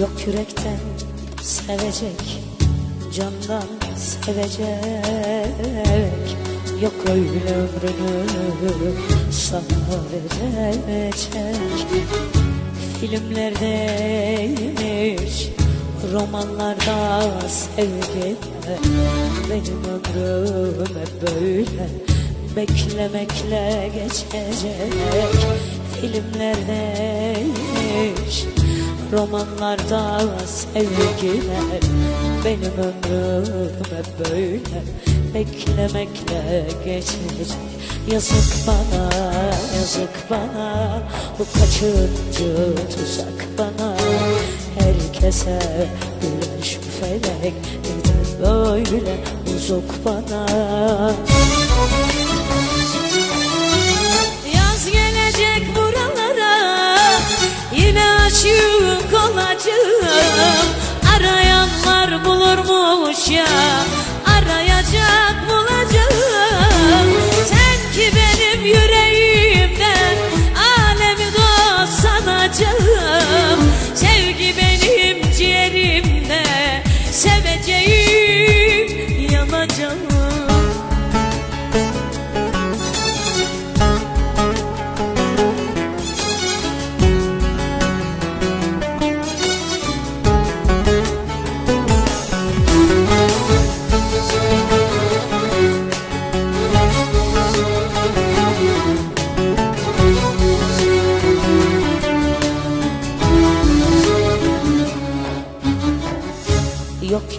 Yok yürekten sevecek Candan sevecek. Yok öyle ömrünü sana verecek. Filmlerdeymiş Romanlarda sevgi Benim ömrüm hep böyle Beklemekle geçecek. Filmlerdeymiş Romanlarda sevgiler Benim ömrüm hep böyle. Beklemekle geçecek. Yazık bana, yazık bana. Bu kaçıncı tuzak bana? Herkese gülen şu felek Neden böyle bozuk bana? Yaz bulurmuş ya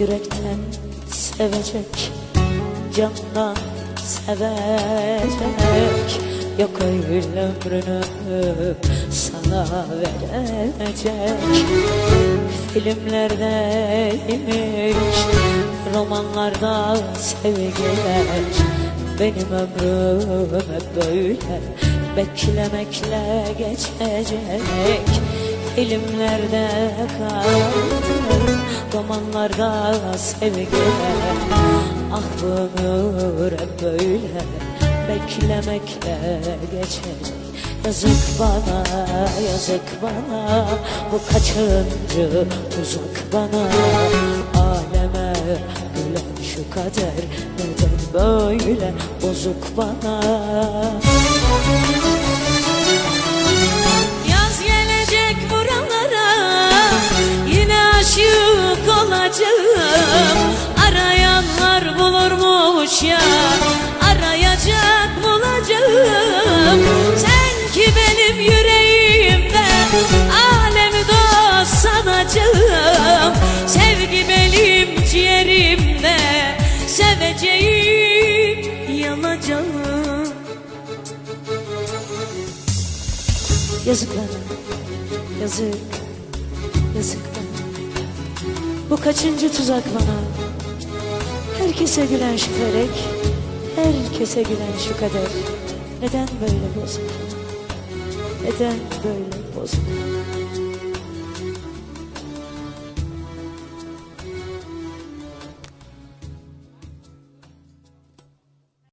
yürekten sevecek Candan sevecek. Yok öyle ömrünü sana verecek. Filmlerdeymiş Romanlarda sevgiler. Benim ömrüm hep böyle Beklemekle geçecek. Filmlerde kaldım Romanlarda sevgiler Ah bu ömür hep böyle. Beklemekle geçecek Yazık bana, yazık bana. Bu kaçıncı uzak bana? Aleme gülen şu kader Neden böyle? Bozuk bana ya Arayacak bulacağım Sen ki benim yüreğimde Alemi dost sanacağım Sevgi benim ciğerimde Seveceğim yanacağım Yazık bana, yazık, yazık bana. Bu kaçıncı tuzak bana? Herkese gülen şu felek, herkese gülen şu kader. Neden böyle bozuk? Neden böyle bozuk?